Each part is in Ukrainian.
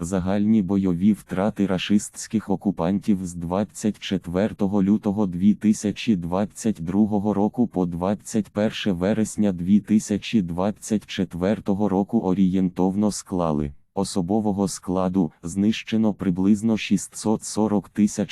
Загальні бойові втрати рашистських окупантів з 24 лютого 2022 року по 21 вересня 2024 року орієнтовно склали. Особового складу знищено приблизно 640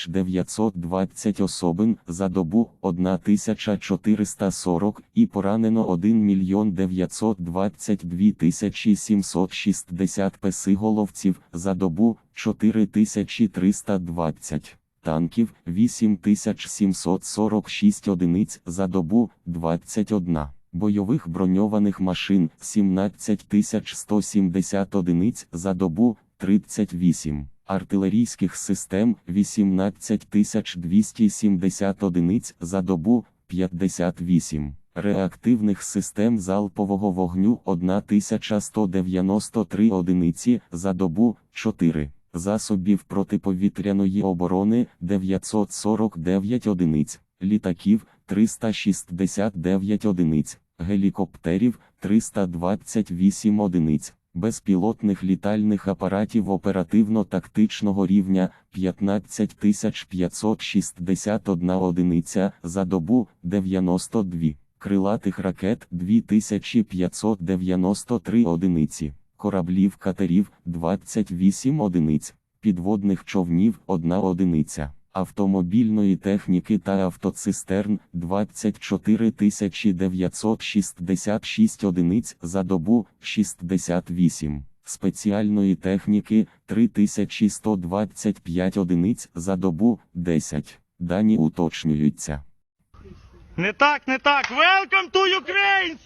920 особин за добу 1440 і поранено 1 мільйон 922 760 песиголовців за добу 4320 танків 8746 одиниць за добу 21 бойових броньованих машин 17170 одиниць за добу 38, артилерійських систем 18270 одиниць за добу 58, реактивних систем залпового вогню 1193 одиниці за добу 4. Засобів протиповітряної оборони 949 одиниць, літаків 369 одиниць, гелікоптерів 328 одиниць, безпілотних літальних апаратів оперативно-тактичного рівня 15561 одиниця за добу 92, крилатих ракет 2593 одиниці, кораблів катерів 28 одиниць, підводних човнів 1 одиниця автомобільної техніки та автоцистерн 24 966 одиниць за добу 68, спеціальної техніки 3125 одиниць за добу 10. Дані уточнюються. Не так, не так. Welcome to Ukraine!